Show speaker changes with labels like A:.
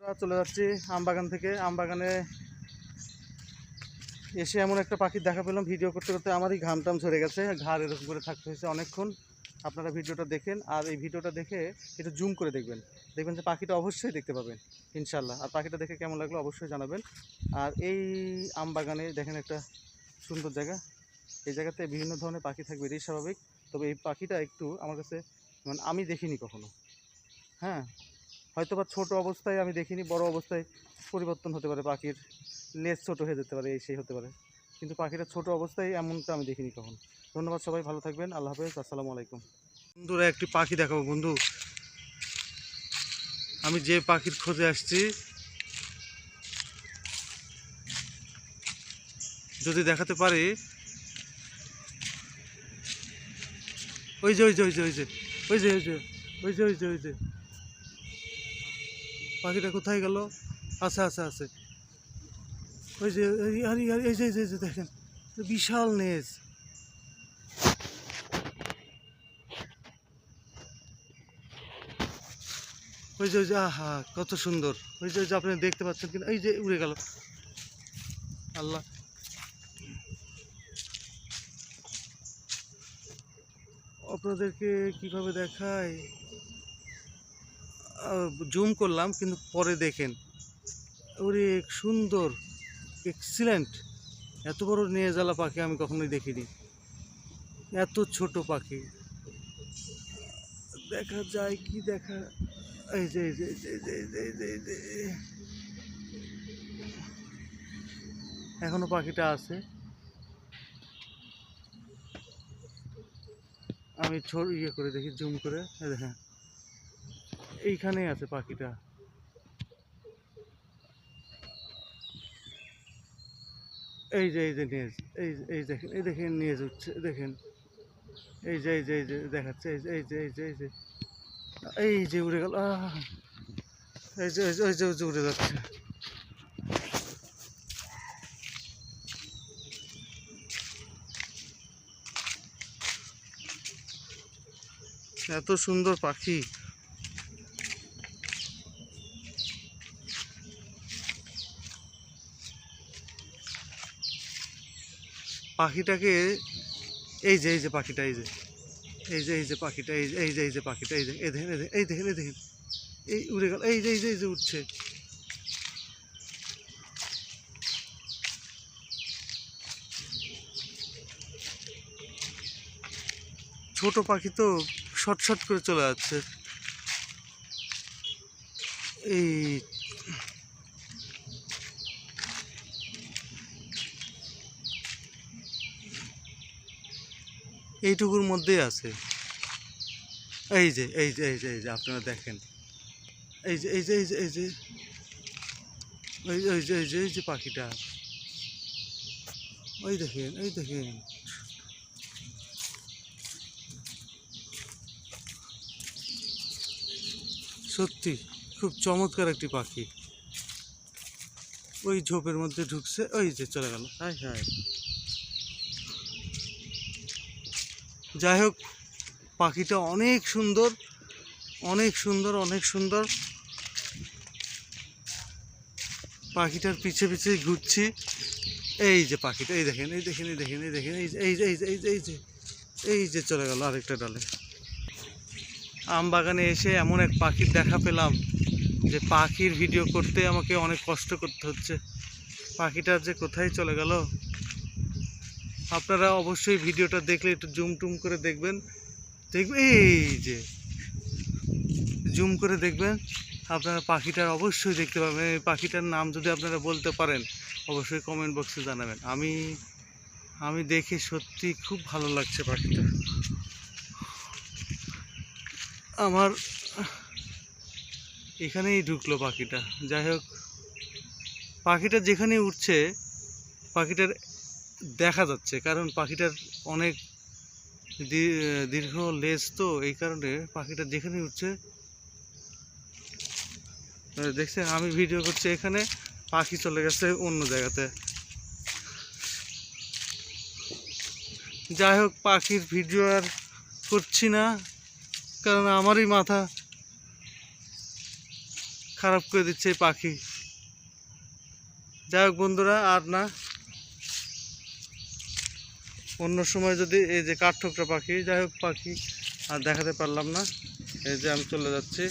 A: চলে যাচ্ছি আমবাগান থেকে। আমবাগানে এসে এমন একটা পাখির দেখা পেলাম ভিডিও করতে করতে আমারই ঘাম টাম ঝরে গেছে, ঘাড় এরকম করে থাকতে হয়েছে অনেকক্ষণ। আপনারা ভিডিওটা দেখেন আর এই ভিডিওটা দেখে একটু জুম করে দেখবেন। দেখবেন যে পাখিটা অবশ্যই দেখতে পাবেন ইনশাল্লাহ আর পাখিটা দেখে কেমন লাগল অবশ্যই জানাবেন। আর এই আমবাগানে দেখেন একটা সুন্দর জায়গা। এই জায়গাতে বিভিন্ন ধরনের পাখি থাকবে, এটাই স্বাভাবিক। তবে এই পাখিটা একটু আমার কাছে মানে আমি দেখিনি কখনো। হ্যাঁ? হয়তো বা ছোটো অবস্থায় আমি দেখিনি বড় অবস্থায় পরিবর্তন হতে পারে পাখির লেজ ছোটো হয়ে যেতে পারে এই সেই হতে পারে কিন্তু পাখিটা ছোট অবস্থায় এমনটা আমি দেখিনি কখন ধন্যবাদ সবাই ভালো থাকবেন আল্লাহ হাফেজ আসসালামু আলাইকুম বন্ধুরা একটি পাখি দেখাবো বন্ধু আমি যে পাখির খোঁজে আসছি যদি দেখাতে পারি ওই যে ওই যে ওই যে ওই যে ওই যে ওই যে ওই যে ওই যে ওই যে পাখিটা কোথায় গেল? আছে আছে আছে। ওই যে এই- যে এই যে, দেখেন বিশাল নেজ। ওই যে ওই যে আহা কত সুন্দর। ওই যে ওই যে আপনি দেখতে পাচ্ছেন কিনা? এই যে উড়ে গেল। আল্লাহ। আপনাদেরকে কীভাবে দেখায়? জুম করলাম কিন্তু পরে দেখেন। ওরে সুন্দর এক্সিলেন্ট এত বড় নিয়ে জ্বালা পাখি আমি কখনোই দেখিনি। এত ছোট পাখি। দেখা যায় কি দেখা এই যে এই যে এই যে, এই যে। এখনও পাখিটা আছে। আমি ছোট ইয়ে করে দেখি জুম করে। দেখেন। এইখানেই আছে পাখিটা এই যে এই যে নিয়েজ এই এই দেখেন এই দেখেন নিয়েজ উঠছে দেখেন এই যে এই যে এই যে দেখাচ্ছে এই যে এই যে এই যে এই যে এই যে উড়ে গেল এই যে- ওই যে ওই যে উড়ে যাচ্ছে এত সুন্দর পাখি পাখিটাকে এই যে এই যে পাখিটা, এই যে এই যে এই যে পাখিটা, এই যে এই যে এই যে পাখিটা, এই যে, এই দেখেন এই দেখেন এই দেখেন, এই উড়ে গেল, এই যে এই যে এই যে উঠছে ছোট পাখি তো শট শট করে চলে যাচ্ছে। এই এইটুকুর মধ্যেই আছে এই যে এই যে এই যে এই যে আপনারা দেখেন এই যে এই যে এই যে এই যে ওই ওই যে এই যে এই যে পাখিটা ওই দেখেন এই দেখেন সত্যি খুব চমৎকার একটি পাখি ওই ঝোপের মধ্যে ঢুকছে ওই যে চলে গেল হায় হায় যাই হোক, পাখিটা অনেক সুন্দর অনেক সুন্দর অনেক সুন্দর। পাখিটার পিছে পিছে ঘুরছি। এই যে পাখিটা, এই দেখেন এই দেখেন এই দেখেন এই দেখেন, এই যে এই যে এই যে এই যে এই যে এই যে চলে গেল আরেকটা ডালে। আম বাগানে এসে এমন এক পাখির দেখা পেলাম, যে পাখির ভিডিও করতে আমাকে অনেক কষ্ট করতে হচ্ছে। পাখিটা যে কোথায় চলে গেল? আপনারা অবশ্যই ভিডিওটা দেখলে একটু জুম টুম করে দেখবেন। দেখবেন এই যে, জুম করে দেখবেন, আপনারা পাখিটার অবশ্যই দেখতে পাবেন। এই পাখিটার নাম যদি আপনারা বলতে পারেন, অবশ্যই কমেন্ট বক্সে জানাবেন। আমি আমি দেখে সত্যি খুব ভালো লাগছে পাখিটা। আমার, এখানেই ঢুকলো পাখিটা। যাই হোক, পাখিটা যেখানে উঠছে, পাখিটার দেখা যাচ্ছে, কারণ পাখিটার অনেক দীর্ঘ লেজ তো, এই কারণে পাখিটা যেখানে উঠছে দেখছেন, আমি ভিডিও করছি এখানে, পাখি চলে গেছে অন্য জায়গাতে। যাই হোক, পাখির ভিডিও আর করছি না, কারণ আমারই মাথা খারাপ করে দিচ্ছে পাখি। যাই হোক, বন্ধুরা, আর না অন্য সময় যদি এই যে কাঠঠোকরা পাখি, যাই হোক পাখি, আর দেখাতে পারলাম না। এই যে আমি চলে যাচ্ছি।